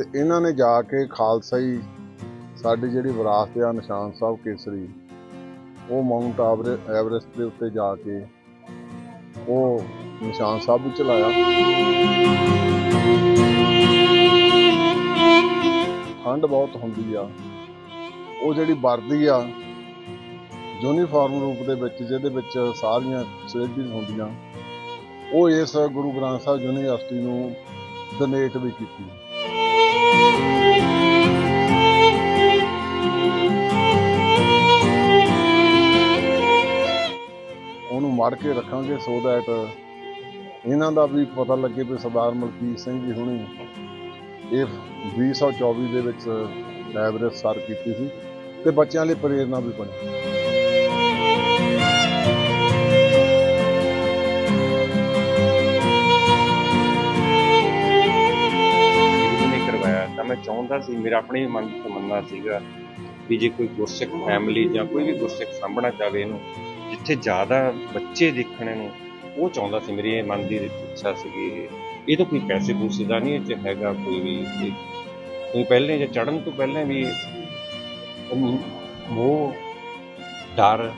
ਤੇ ਇਹਨਾਂ ਨੇ ਜਾ ਕੇ ਖਾਲਸਾਈ ਸਾਡੀ ਜਿਹੜੀ ਵਿਰਾਸਤ ਆ ਨਿਸ਼ਾਨ ਸਾਹਿਬ ਕੇਸਰੀ, ਉਹ ਮਾਊਂਟ ਆਵਰੇ- ਐਵਰੈਸਟ ਦੇ ਉੱਤੇ ਜਾ ਕੇ ਉਹ ਨਿਸ਼ਾਨ ਸਾਹਿਬ ਨੂੰ ਚਲਾਇਆ। ਠੰਡ ਬਹੁਤ ਹੁੰਦੀ ਆ। ਉਹ ਜਿਹੜੀ ਵਰਦੀ ਆ ਯੂਨੀਫਾਰਮ ਰੂਪ ਦੇ ਵਿੱਚ, ਜਿਹਦੇ ਵਿੱਚ ਸਾਰੀਆਂ ਫੈਸਿਲਿਟੀਆਂ ਹੁੰਦੀਆਂ, ਉਹ ਇਸ ਗੁਰੂ ਗ੍ਰੰਥ ਸਾਹਿਬ ਯੂਨੀਵਰਸਿਟੀ ਨੂੰ ਡੋਨੇਟ ਵੀ ਕੀਤੀ। ਉਹਨੂੰ ਮੜ ਕੇ ਰੱਖਾਂਗੇ ਸੋ ਦੈਟ ਇਹਨਾਂ ਦਾ ਵੀ ਪਤਾ ਲੱਗੇ ਵੀ ਸਰਦਾਰ ਮਲਕੀਤ ਸਿੰਘ ਜੀ ਹੁਣੀ ਇਹ 2024 ਦੇ ਵਿੱਚ ਐਵਰੇਜ ਸਰ ਕੀਤੀ ਸੀ ਤੇ ਬੱਚਿਆਂ ਲਈ ਪ੍ਰੇਰਨਾ ਵੀ ਬਣੀ। ਸੀ, ਮੇਰਾ ਆਪਣੇ ਮਨ ਦੀ ਤਮੰਨਾ ਸੀਗਾ ਵੀ ਜੇ ਕੋਈ ਗੁਰਸਿੱਖ ਫੈਮਿਲੀ ਜਾਂ ਕੋਈ ਵੀ ਗੁਰਸਿੱਖ ਸਾਂਭਣਾ ਚਾਵੇ ਇਹਨੂੰ, ਜਿੱਥੇ ਜ਼ਿਆਦਾ ਬੱਚੇ ਦੇਖਣ ਨੂੰ ਉਹ ਚਾਹੁੰਦਾ ਸੀ ਮੇਰੀ, ਇਹ ਮਨ ਦੀ ਇੱਛਾ ਸੀਗੀ। ਇਹ ਇਹ ਤਾਂ ਕੋਈ ਪੈਸੇ ਪੂਸੇ ਦਾ ਨਹੀਂ ਇਹ 'ਚ ਹੈਗਾ ਕੋਈ ਵੀ ਕੋਈ ਪਹਿਲੇ ਜਾਂ ਚੜਨ ਤੋਂ ਪਹਿਲਾਂ ਵੀ ਮੋਹ, ਡਰ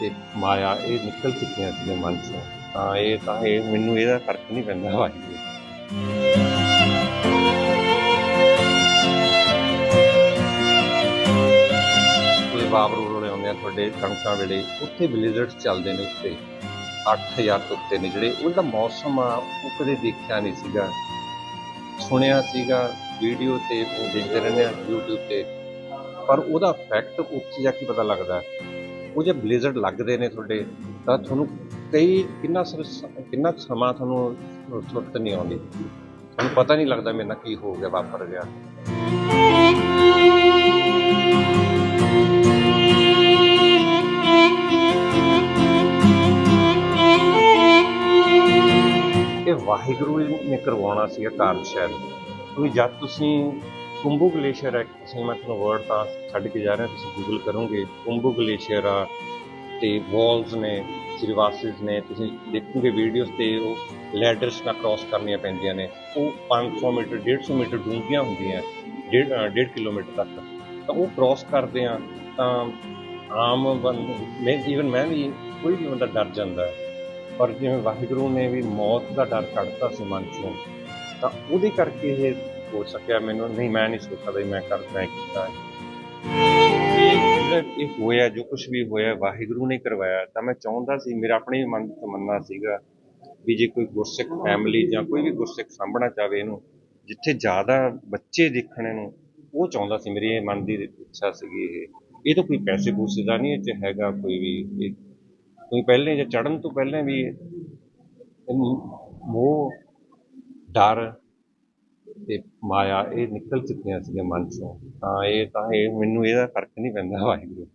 ਤੇ ਮਾਇਆ ਇਹ ਨਿਕਲ ਚੁੱਕੀਆਂ ਸੀ ਮਨ ਚੋਂ। ਤਾਂ ਇਹ ਤਾਂ ਇਹ ਮੈਨੂੰ ਇਹਦਾ ਫ਼ਰਕ ਨਹੀਂ ਪੈਂਦਾ ਵਾਹਿਗੁਰੂ। ਬਾਬਰੂ ਰੋਲੇ ਆਉਂਦੇ ਆ ਤੁਹਾਡੇ ਕਣਕਾਂ ਵੇਲੇ ਉੱਥੇ ਬਲਿਜ਼ਰਡਸ ਚੱਲਦੇ ਨੇ ਉੱਤੇ। 8000 ਤੋਂ ਉੱਤੇ ਨੇ ਜਿਹੜੇ ਉਹ ਜਿਹੜਾ ਮੌਸਮ ਆ, ਉਹ ਕਦੇ ਦੇਖਿਆ ਨਹੀਂ ਸੀਗਾ। ਸੁਣਿਆ ਸੀਗਾ, ਵੀਡੀਓ ਤੇ ਉਹ ਦੇਖਦੇ ਰਹਿੰਦੇ ਆ, YouTube ਤੇ। ਪਰ ਉਹਦਾ ਇਫੈਕਟ ਉੱਥੇ ਜਾ ਕੇ ਪਤਾ ਲੱਗਦਾ। ਉਹ ਜੇ ਬਲਿਜ਼ਰਡ ਲੱਗਦੇ ਨੇ ਤੁਹਾਡੇ, ਤਾਂ ਤੁਹਾਨੂੰ ਕਈ, ਕਿੰਨਾ ਸਰ, ਕਿੰਨਾ ਕੁ ਸਮਾਂ ਤੁਹਾਨੂੰ ਸੁਰਤ ਨਹੀਂ ਆਉਂਦੀ। ਤੁਹਾਨੂੰ ਪਤਾ ਨਹੀਂ ਲੱਗਦਾ ਮੇਰੇ ਨਾਲ ਕੀ ਹੋ ਗਿਆ, ਵਾਪਰ ਗਿਆ। ਇਹ ਵਾਹਿਗੁਰੂ ਨੇ ਕਰਵਾਉਣਾ ਸੀਗਾ ਕਾਰਜ ਸ਼ਾਇਦ। ਕਿਉਂਕਿ ਜਦ ਤੁਸੀਂ ਕੁੰਭੂ ਗਲੇਸ਼ੀਅਰ ਹੈ ਤੁਸੀਂ ਮੈਂ ਤੁਹਾਨੂੰ ਵਰਡ ਤਾਂ ਛੱਡ ਕੇ ਜਾ ਰਿਹਾ ਤੁਸੀਂ ਗੂਗਲ ਕਰੋਗੇ ਕੁੰਭੂ ਗਲੇਸ਼ੀਅਰ ਆ ਤੇ ਵਾਲਸ ਨੇ ਸਿਰਵਾਸਿਸ ਨੇ ਤੁਸੀਂ ਦੇਖੋਗੇ ਵੀਡੀਓਜ਼ ਤੇ ਉਹ ਲੈਡਰਸ ਨਾਲ ਕ੍ਰਾਸ ਕਰਨੀਆਂ ਪੈਂਦੀਆਂ ਨੇ। ਉਹ 500 ਮੀਟਰ 150 ਮੀਟਰ ਡੂੰਘੀਆਂ ਹੁੰਦੀਆਂ ਡੇਢ ਅ, ਡੇਢ ਕਿਲੋਮੀਟਰ ਤੱਕ। ਤਾਂ ਉਹ ਕ੍ਰਾਸ ਕਰਦੇ ਆ ਤਾਂ ਆਮ ਬੰਦ ਮੈਂ ਈਵਨ ਮੈਂ ਵੀ ਕੋਈ ਵੀ ਬੰਦਾ ਡਰ ਜਾਂਦਾ। ਹੈ ਪਰ ਜਿਵੇਂ ਵਾਹਿਗੁਰੂ ਨੇ ਵੀ ਮੌਤ ਦਾ ਡਰ ਕੱਢਤਾ ਸੀ ਮਨ ਚੋਂ, ਤਾਂ ਉਹਦੇ ਕਰਕੇ ਇਹ ਹੋ ਸਕਿਆ ਮੈਨੂੰ, ਨਹੀਂ, ਮੈਂ ਨਹੀਂ ਸੋਚਦਾ ਵੀ ਮੈਂ ਕਰ, ਮੈਂ ਕੀਤਾ। ਹੈ ਇਹ ਹੋਇਆ, ਜੋ ਕੁਝ ਵੀ ਹੋਇਆ, ਵਾਹਿਗੁਰੂ ਨੇ ਕਰਵਾਇਆ। ਤਾਂ ਮੈਂ ਚਾਹੁੰਦਾ ਸੀ, ਮੇਰਾ ਆਪਣੇ ਮਨ ਦੀ ਤਮੰਨਾ ਸੀਗਾ ਵੀ ਜੇ ਕੋਈ ਗੁਰਸਿੱਖ ਫੈਮਿਲੀ ਜਾਂ ਕੋਈ ਵੀ ਗੁਰਸਿੱਖ ਸਾਂਭਣਾ ਚਾਵੇ ਇਹਨੂੰ, ਜਿੱਥੇ ਜ਼ਿਆਦਾ ਬੱਚੇ ਦੇਖਣ ਨੂੰ ਉਹ ਚਾਹੁੰਦਾ ਸੀ, ਮੇਰੀ ਇਹ ਮਨ ਦੀ ਇੱਛਾ ਸੀਗੀ ਇਹ। ਇਹ ਤਾਂ ਕੋਈ ਪੈਸੇ ਪੂਸੇ ਦਾ ਨਹੀਂ, ਇਹ 'ਚ ਹੈਗਾ ਕੋਈ ਵੀ ਕੋਈ ਪਹਿਲੇ ਜੇ ਚੜਨ ਤੋਂ ਪਹਿਲਾਂ ਵੀ ਮੋਹ ਡਰ ਤੇ ਮਾਇਆ ਇਹ ਨਿਕਲ ਚੁੱਕੀਆਂ ਸੀਗੀਆਂ ਮਨ ਚੋਂ। ਤਾਂ ਇਹ ਤਾਂ ਇਹ ਮੈਨੂੰ ਇਹਦਾ ਫ਼ਰਕ ਨਹੀਂ ਪੈਂਦਾ ਵਾਹਿਗੁਰੂ।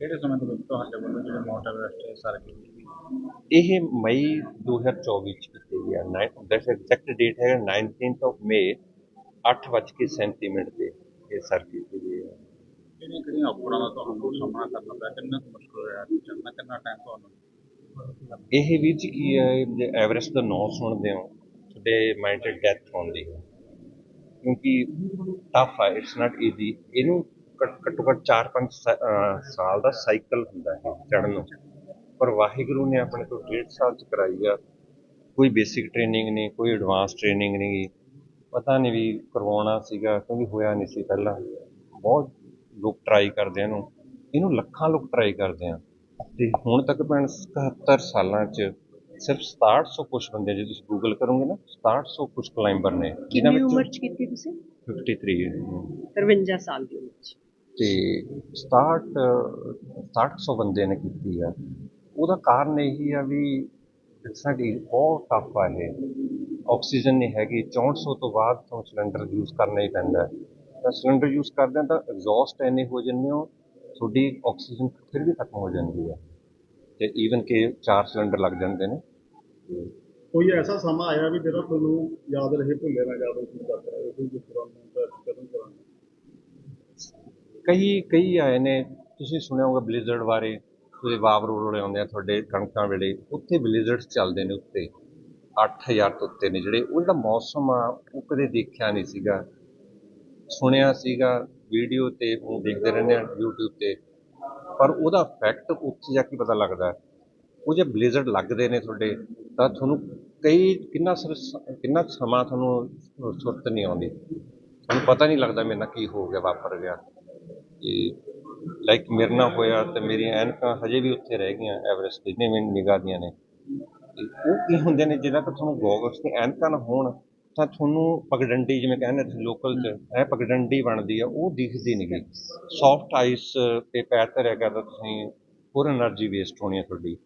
ਕਿਹੜੇ ਸਮੇਂ ਵਿੱਚ ਤੁਹਾਡੇ ਵੱਲੋਂ ਜਿਹੜੇ ਮਾਊਂਟ ਐਵਰੈਸਟ ਸਰ ਕੀਤੀ ਗਈ ਇਹ ਮਈ 2024 ਚ ਕੀਤੀ ਗਿਆ ਦੈਟ ਐਗਜ਼ੈਕਟ ਡੇਟ ਹੈ 19th ਆਫ ਮਈ 8:37 ਮਿੰਟ ਤੇ ਇਹ ਸਰ ਕੀਤੀ ਗਈ ਹੈ ਕਿਹੜੀਆਂ ਕਿਹੜੀਆਂ ਔਕੜਾਂ ਦਾ ਤੁਹਾਨੂੰ ਸਾਹਮਣਾ ਕਰਨਾ ਪਿਆ? ਕਿੰਨਾ ਕੁ ਮੁਸ਼ਕਲ ਹੋਇਆ? ਚੱਲਣਾ ਕਿੰਨਾ ਟਾਈਮ ਤੁਹਾਨੂੰ ਇਹ ਵੀ ਜੀ ਕੀ ਹੈ? ਜੇ ਐਵਰੈਸਟ ਦਾ ਨਾਂ ਸੁਣਦੇ ਹੋ, ਤੁਹਾਡੇ ਮਾਈਂਡ 'ਚ ਡੈਥ ਹੁੰਦੀ ਹੈ ਕਿਉਂਕਿ ਟਫ ਹੈ ਇਟਸ ਨਾਟ ਈਜ਼ੀ ਇਹਨੂੰ ਘੱਟੋ, ਘੱਟ 4-5 ਸਾਲ ਦਾ ਸਾਈਕਲ ਹੁੰਦਾ ਹੈ ਚੜ੍ਹਨ ਨੂੰ। ਪਰ ਵਾਹਿਗੁਰੂ ਨੇ ਆਪਣੇ ਤੋਂ ਡੇਢ ਸਾਲ ਚ ਕਰਾਈ ਆ। ਕੋਈ ਬੇਸਿਕ ਟ੍ਰੇਨਿੰਗ ਨਹੀਂ, ਕੋਈ ਐਡਵਾਂਸ ਟ੍ਰੇਨਿੰਗ ਨਹੀਂ। ਪਤਾ ਨਹੀਂ ਵੀ ਕਰਵਾਉਣਾ ਸੀਗਾ, ਕਿਉਂਕਿ ਹੋਇਆ ਨਹੀਂ ਸੀ ਪਹਿਲਾਂ। ਬਹੁਤ ਲੋਕ ਟਰਾਈ ਕਰਦੇ ਆ ਇਹਨੂੰ। ਇਹਨੂੰ ਲੱਖਾਂ ਲੋਕ ਟਰਾਈ ਕਰਦੇ ਆ। ਤੇ ਹੁਣ ਤੱਕ ਭੈਣ 77 ਸਾਲਾਂ ਚ ਸਿਰਫ 6700 ਕੁਝ ਬੰਦੇ ਜੇ ਤੁਸੀਂ ਗੂਗਲ ਕਰੋਗੇ ਨਾ 6700 ਕੁਝ ਕਲਾਈਂਬਰ ਨੇ। ਜਿਨ੍ਹਾਂ ਕਿੰਨੀ ਉਮਰ ਵਿੱਚ ਚ ਕੀਤੀ ਤੁਸੀਂ? 53 ਹੈ 53 ਸਾਲ ਦੀ ਉਮਰ ਚ। ਤੇ 67 6700 ਬੰਦੇ ਨੇ ਕੀਤੀ ਆ। ਉਹਦਾ ਕਾਰਨ ਇਹੀ ਆ ਵੀ ਸਾਡੀ ਬਹੁਤ ਟਫ ਆ ਇਹ। ਆਕਸੀਜਨ ਨਹੀਂ ਹੈਗੀ 6400 ਤੋਂ ਬਾਅਦ ਤੁਹਾਨੂੰ ਸਿਲੰਡਰ ਯੂਜ਼ ਕਰਨਾ ਹੀ ਪੈਂਦਾ। ਹੈ ਤਾਂ ਸਿਲੰਡਰ ਯੂਜ਼ ਕਰਦੇ ਹਾਂ ਤਾਂ ਐਗਜ਼ੌਸਟ ਇੰਨੇ ਹੋ ਜਾਂਦੇ ਹੋ ਤੁਹਾਡੀ ਆਕਸੀਜਨ ਫਿਰ ਵੀ ਖਤਮ ਹੋ ਜਾਂਦੀ ਹੈ ਤੇ ਈਵਨ ਕਿ ਚਾਰ ਸਿਲੰਡਰ ਲੱਗ ਜਾਂਦੇ ਨੇ। ਕੋਈ ਐਸਾ ਸਮਾਂ ਆਇਆ ਵੀ ਜਿਹੜਾ ਤੁਹਾਨੂੰ ਯਾਦ ਰਹੇ ਭੁੱਲੇ ਨਾ ਜਾਵੇ ਕੀ ਕਰ ਰਹੇ ਕੋਈ ਜਿਸ ਤਰ੍ਹਾਂ ਦਾ ਕਦਮ ਕਰਾਂਗੇ ਕਈ ਕਈ ਆਏ ਨੇ ਤੁਸੀਂ ਸੁਣਿਆ ਹੋਗਾ ਬਲਿਜ਼ਰਡ ਬਾਰੇ ਤੁਸੀਂ ਵਾਵ ਰੋਲੇ ਆਉਂਦੇ ਆ ਤੁਹਾਡੇ ਕਣਕਾਂ ਵੇਲੇ ਉੱਥੇ ਬਲਿਜ਼ਰਡਸ ਚੱਲਦੇ ਨੇ ਉੱਤੇ 8000 ਤੋਂ ਉੱਤੇ ਨੇ ਜਿਹੜੇ ਉਹ ਜਿਹੜਾ ਮੌਸਮ ਆ ਉਹ ਕਦੇ ਦੇਖਿਆ ਨਹੀਂ ਸੀਗਾ। ਸੁਣਿਆ ਸੀਗਾ, ਵੀਡੀਓ ਤੇ ਉਹ ਦੇਖਦੇ ਰਹਿੰਦੇ ਆ, YouTube ਤੇ। ਪਰ ਉਹਦਾ ਫੈਕਟ ਉੱਥੇ ਜਾ ਕੇ ਪਤਾ ਲੱਗਦਾ ਉਹ ਜੇ ਬਲੇਜਰ ਲੱਗਦੇ ਨੇ ਤੁਹਾਡੇ, ਤਾਂ ਤੁਹਾਨੂੰ ਕਈ, ਕਿੰਨਾ ਸਰ- ਕਿੰਨਾ ਸਮਾਂ ਤੁਹਾਨੂੰ ਸੁਰਤ ਨਹੀਂ ਆਉਂਦੀ। ਤੁਹਾਨੂੰ ਪਤਾ ਨਹੀਂ ਲੱਗਦਾ ਮੇਰੇ ਨਾਲ ਕੀ ਹੋ ਗਿਆ, ਵਾਪਰ ਗਿਆ। ਕਿ ਲਾਈਕ ਮੇਰੇ ਨਾਲ ਹੋਇਆ ਤੇ ਮੇਰੀਆਂ ਐਨਕਾਂ ਹਜੇ ਵੀ ਉੱਥੇ ਰਹਿ ਗਈਆਂ ਐਵਰੈਸਟ ਜਿੰਨੇ ਵੀ ਨਿਗਾਹ ਦੀਆਂ ਨੇ। ਤੇ ਉਹ ਕੀ ਹੁੰਦੇ ਨੇ ਜਿਹਦਾ ਕਿ ਤੁਹਾਨੂੰ ਗੋਗਲਸ ਤੇ ਐਨਕਾਂ ਨਾ ਹੋਣ ਤਾਂ ਤੁਹਾਨੂੰ ਪਗਡੰਡੀ ਜਿਵੇਂ ਕਹਿੰਦੇ ਨੇ ਲੋਕਲ ਚ, ਇਹ ਪਗਡੰਡੀ ਬਣਦੀ ਆ, ਉਹ ਦਿਖਦੀ ਨਹੀਂ ਗਈ ਸੌਫਟ ਆਈਸ ਤੇ ਪੈਰ ਤੇ ਧਰਿਆ ਕਰਦਾ ਤੁਸੀਂ, ਹੋਰ એનર્ਜੀ ਵੇਸਟ ਹੋਣੀ ਆ ਤੁਹਾਡੀ।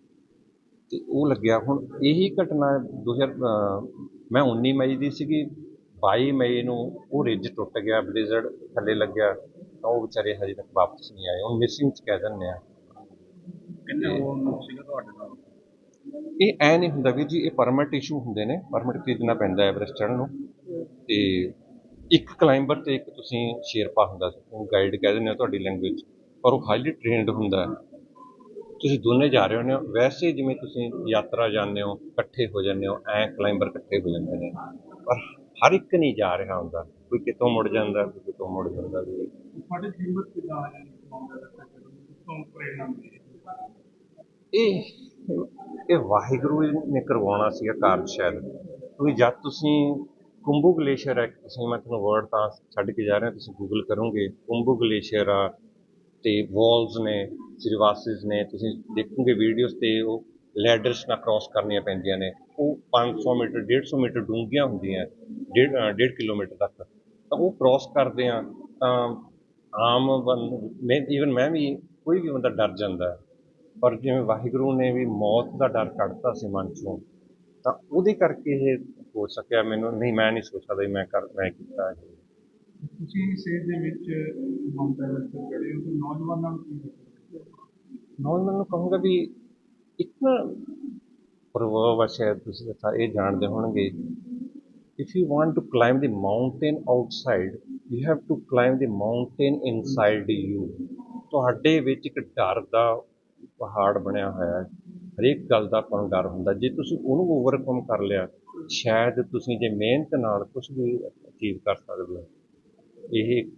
ਤੇ ਉਹ ਲੱਗਿਆ, ਹੁਣ ਇਹੀ ਘਟਨਾ 2000 ਮੈਂ 19 ਮਈ ਦੀ ਸੀਗੀ 22 ਮਈ ਨੂੰ ਉਹ ਰਿਜ ਟੁੱਟ ਗਿਆ ਬਲੇਜ਼ਰ ਥੱਲੇ ਲੱਗਿਆ, ਤਾਂ ਉਹ ਵਿਚਾਰੇ ਹਜੇ ਤੱਕ ਵਾਪਸ ਨਹੀਂ ਆਏ। ਉਹ ਮਿਸਿੰਗ ਚ ਕਹਿ ਦਿੰਦੇ ਆ। ਕਿੰਨਾ ਉਹ ਸੀਗਾ ਤੁਹਾਡੇ ਨਾਲ? ਇਹ ਐ ਨਹੀਂ ਹੁੰਦਾ ਵੀ ਜੀ ਇਹ ਪਰਮਿਟ ਇਸ਼ੂ ਹੁੰਦੇ ਨੇ। ਪਰਮਿਟ ਖਰੀਦਣਾ ਪੈਂਦਾ ਐਵਰੈਸਟ ਚੜ੍ਹਨ ਨੂੰ। ਤੇ ਇੱਕ ਕਲਾਈਂਬਰ ਤੇ ਇੱਕ ਤੁਸੀਂ ਸ਼ੇਰਪਾ ਹੁੰਦਾ ਉਹ ਗਾਈਡ ਕਹਿ ਦਿੰਦੇ ਹੋ ਤੁਹਾਡੀ ਲੈਂਗੁਏਜ ਪਰ ਉਹ ਹਾਈਲੀ ਟ੍ਰੇਨਡ ਹੁੰਦਾ ਹੈ। ਤੁਸੀਂ ਦੋਨੇ ਜਾ ਰਹੇ ਹੋ। ਵੈਸੇ ਜਿਵੇਂ ਤੁਸੀਂ ਯਾਤਰਾ ਜਾਂਦੇ ਹੋ ਇਕੱਠੇ ਹੋ ਜਾਂਦੇ ਹੋ ਐ ਕਲਾਈਂਬਰ ਇਕੱਠੇ ਹੋ ਜਾਂਦੇ ਨੇ। ਪਰ ਹਰ ਇੱਕ ਨਹੀਂ ਜਾ ਰਿਹਾ ਹੁੰਦਾ। ਕੋਈ ਕਿਤੋਂ ਮੁੜ ਜਾਂਦਾ ਕੋਈ ਕਿਤੋਂ ਮੁੜ ਜਾਂਦਾ ਵੀ। ਤੁਹਾਡੇ ਹਿੰਮਤ ਕਿਦਾਂ ਆਇਆ ਮਾਮਲੇ ਦਾ ਤੋਂ ਪ੍ਰੇਰਣਾ ਮਿਲੀ? ਇਹ ਇਹ ਵਾਹਿਗੁਰੂ ਨੇ ਕਰਵਾਉਣਾ ਸੀਗਾ ਕਾਰਜ ਸ਼ਾਇਦ। ਕਿਉਂਕਿ ਜਦ ਤੁਸੀਂ ਕੁੰਭੂ ਗਲੇਸ਼ੀਅਰ ਹੈ ਤੁਸੀਂ ਮੈਂ ਤੁਹਾਨੂੰ ਵਰਡ ਤਾਂ ਛੱਡ ਕੇ ਜਾ ਰਿਹਾ ਤੁਸੀਂ ਗੂਗਲ ਕਰੋਗੇ ਕੁੰਭੂ ਗਲੇਸ਼ੀਅਰ ਆ ਤੇ ਵਾਲਸ ਨੇ ਸਿਰਵਾਸਿਸ ਨੇ ਤੁਸੀਂ ਦੇਖੋਗੇ ਵੀਡੀਓਜ਼ ਤੇ ਉਹ ਲੈਡਰਸ ਨਾਲ ਕ੍ਰਾਸ ਕਰਨੀਆਂ ਪੈਂਦੀਆਂ ਨੇ। ਉਹ 500 ਮੀਟਰ 150 ਮੀਟਰ ਡੂੰਘੀਆਂ ਹੁੰਦੀਆਂ ਡੇਢ ਅ, ਡੇਢ ਕਿਲੋਮੀਟਰ ਤੱਕ। ਤਾਂ ਉਹ ਕ੍ਰਾਸ ਕਰਦੇ ਆ ਤਾਂ ਆਮ ਬੰਦ ਮੈਂ ਈਵਨ ਮੈਂ ਵੀ ਕੋਈ ਵੀ ਬੰਦਾ ਡਰ ਜਾਂਦਾ। ਪਰ ਜਿਵੇਂ ਵਾਹਿਗੁਰੂ ਨੇ ਵੀ ਮੌਤ ਦਾ ਡਰ ਕੱਢਤਾ ਸੀ ਮਨ ਚੋਂ ਤਾਂ ਉਹਦੇ ਕਰਕੇ ਇਹ ਹੋ ਸਕਿਆ ਮੈਨੂੰ ਨਹੀਂ ਮੈਂ ਨਹੀਂ ਸੋਚਦਾ ਵੀ ਮੈਂ ਕਰ ਮੈਂ ਕੀਤਾ ਇਹ। ਤੁਸੀਂ ਸੇਧ ਦੇ ਵਿੱਚ ਮਾਉਂਟ ਐਵਰੈਸਟ ਤੇ ਚੜ੍ਹੇ ਹੋ ਤੇ ਨੌਜਵਾਨਾਂ ਨੂੰ ਕੀ ਨੌਜਵਾਨ ਨੂੰ ਕਹੂੰਗਾ ਵੀ ਇੱਕ ਨਾ ਹੈ ਸ਼ਾਇਦ ਤੁਸੀਂ ਤਾਂ ਇਹ ਜਾਣਦੇ ਹੋਣਗੇ। If you want to climb the mountain outside you have to climb the mountain inside you ਤੁਹਾਡੇ ਵਿੱਚ ਇੱਕ ਡਰ ਦਾ ਪਹਾੜ ਬਣਿਆ ਹੋਇਆ ਹੈ ਹਰੇਕ ਗੱਲ ਦਾ ਆਪਾਂ ਨੂੰ ਡਰ ਹੁੰਦਾ। ਜੇ ਤੁਸੀਂ ਉਹਨੂੰ ਓਵਰਕਮ ਕਰ ਲਿਆ ਸ਼ਾਇਦ ਤੁਸੀਂ ਜੇ ਮਿਹਨਤ ਨਾਲ ਕੁਝ ਵੀ ਅਚੀਵ ਕਰ ਸਕਦੇ ਹੋ। ਇਹ ਇੱਕ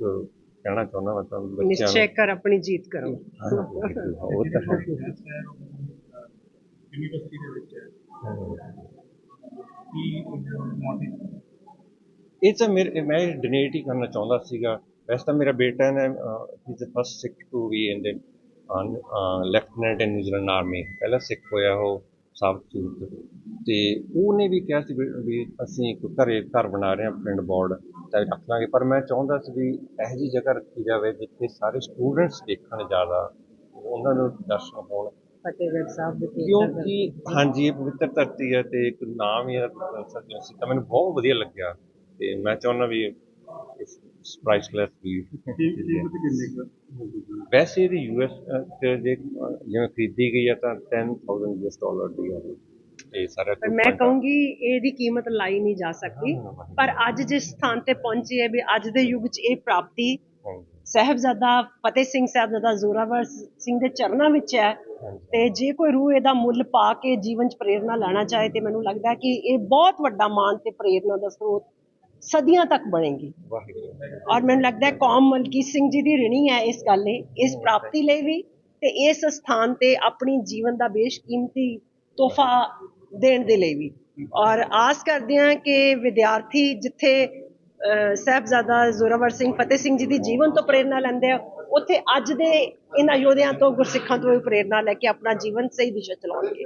ਕਹਿਣਾ ਚਾਹੁੰਦਾ ਮੈਂ ਤੁਹਾਨੂੰ ਬੱਚਿਆਂ ਨਿਸ਼ਚੈ ਕਰ ਆਪਣੀ ਜੀਤ ਕਰੋ। ਨੂੰ ਉਹ ਤਾਂ ਯੂਨੀਵਰਸਿਟੀ ਦੇ ਵਿੱਚ ਇਹ ਤਾਂ ਮੇਰੇ ਮੈਂ ਡੋਨੇਟ ਹੀ ਕਰਨਾ ਚਾਹੁੰਦਾ ਸੀਗਾ। ਵੈਸੇ ਤਾਂ ਮੇਰਾ ਬੇਟਾ ਨੇ ਹੀ the first Sikh to be in the lieutenant in New Zealand army ਪਹਿਲਾ ਸਿੱਖ ਹੋਇਆ ਉਹ ਸਾਬਤ ਤੇ ਉਹਨੇ ਵੀ ਕਿਹਾ ਸੀ ਵੀ ਅਸੀਂ ਇੱਕ ਘਰੇ ਘਰ ਬਣਾ ਰਹੇ ਹਾਂ ਪਿੰਡ ਬੋਰਡ ਤਾਂ ਰੱਖ ਲਾਂਗੇ। ਪਰ ਮੈਂ ਚਾਹੁੰਦਾ ਸੀ ਵੀ ਇਹੋ ਜਿਹੀ ਜਗ੍ਹਾ ਰੱਖੀ ਜਾਵੇ ਜਿੱਥੇ ਸਾਰੇ ਸਟੂਡੈਂਟਸ ਦੇਖਣ ਜ਼ਿਆਦਾ ਉਹਨਾਂ ਨੂੰ ਦਰਸ਼ਨ ਹੋਣ। ਫਤਿਹਗੜ੍ਹ ਸਾਹਿਬ ਦੇ ਕਿਉਂਕਿ ਹਾਂਜੀ ਇਹ ਪਵਿੱਤਰ ਧਰਤੀ ਹੈ ਤੇ ਇੱਕ ਨਾਮ ਹੀ ਸੀ ਤਾਂ ਮੈਨੂੰ ਬਹੁਤ ਵਧੀਆ ਲੱਗਿਆ। ਤੇ ਮੈਂ ਚਾਹੁੰਦਾ ਵੀ ਇਸ ਪ੍ਰਾਈਸਲੈਸ ਵੀ ਕੀਮਤ ਕਿੰਨੀ ਕੁ ਹੋਊਗੀ? ਵੈਸੇ ਇਹਦੀ ਯੂਐਸ ਚ ਜੇ ਜਿਵੇਂ ਖਰੀਦੀ ਗਈ ਹੈ ਤਾਂ 10000 ਯੂਐਸ ਡਾਲਰ ਦੀ ਹੈ ਇਹ ਸਾਰਾ ਪਰ ਮੈਂ ਕਹੂੰਗੀ ਇਹਦੀ ਕੀਮਤ ਲਾਈ ਨਹੀਂ ਜਾ ਸਕਦੀ। ਪਰ ਅੱਜ ਜਿਸ ਸਥਾਨ ਤੇ ਪਹੁੰਚੀ ਹੈ ਵੀ ਅੱਜ ਦੇ ਯੁੱਗ 'ਚ ਇਹ ਪ੍ਰਾਪਤੀ ਸਾਹਿਬਜ਼ਾਦਾ ਫਤਿਹ ਸਿੰਘ ਸਾਹਿਬਜ਼ਾਦਾ ਜ਼ੋਰਾਵਰ ਸਿੰਘ ਦੇ ਚਰਨਾਂ ਵਿੱਚ ਹੈ। ਤੇ ਜੇ ਕੋਈ ਰੂਹ ਇਹਦਾ ਮੁੱਲ ਪਾ ਕੇ ਜੀਵਨ 'ਚ ਪ੍ਰੇਰਣਾ ਲੈਣਾ ਚਾਹੇ ਤੇ ਮੈਨੂੰ ਲੱਗਦਾ ਕਿ ਇਹ ਬਹੁਤ ਵੱਡਾ ਮਾਣ ਤੇ ਪ੍ਰੇਰਣਾ ਦਾ ਸਰੋਤ ਸਦੀਆਂ ਤੱਕ ਬਣੇਗੀ। ਔਰ ਮੈਨੂੰ ਲੱਗਦਾ ਹੈ ਕੌਮ ਮਲਕੀਤ ਸਿੰਘ ਜੀ ਦੀ ਰਿਣੀ ਹੈ ਇਸ ਗੱਲ ਲਈ ਇਸ ਪ੍ਰਾਪਤੀ ਲਈ ਵੀ ਤੇ ਇਸ ਸਥਾਨ ਤੇ ਆਪਣੀ ਜੀਵਨ ਦਾ ਬੇਸ਼ਕੀਮਤੀ ਤੋਹਫਾ ਦੇਣ ਦੇ ਲਈ ਵੀ। ਔਰ ਆਸ ਕਰਦੇ ਹਾਂ ਕਿ ਵਿਦਿਆਰਥੀ ਜਿੱਥੇ ਅਹ, ਸਾਹਿਬਜ਼ਾਦਾ ਜ਼ੋਰਾਵਰ ਸਿੰਘ ਫਤਿਹ ਸਿੰਘ ਜੀ ਦੀ ਜੀਵਨ ਤੋਂ ਪ੍ਰੇਰਣਾ ਲੈਂਦੇ ਆ ਉੱਥੇ ਅੱਜ ਦੇ ਇਹਨਾਂ ਯੋਧਿਆਂ ਤੋਂ ਗੁਰਸਿੱਖਾਂ ਤੋਂ ਵੀ ਪ੍ਰੇਰਣਾ ਲੈ ਕੇ ਆਪਣਾ ਜੀਵਨ ਸਹੀ ਦਿਸ਼ਾ ਚਲਾਉਣਗੇ।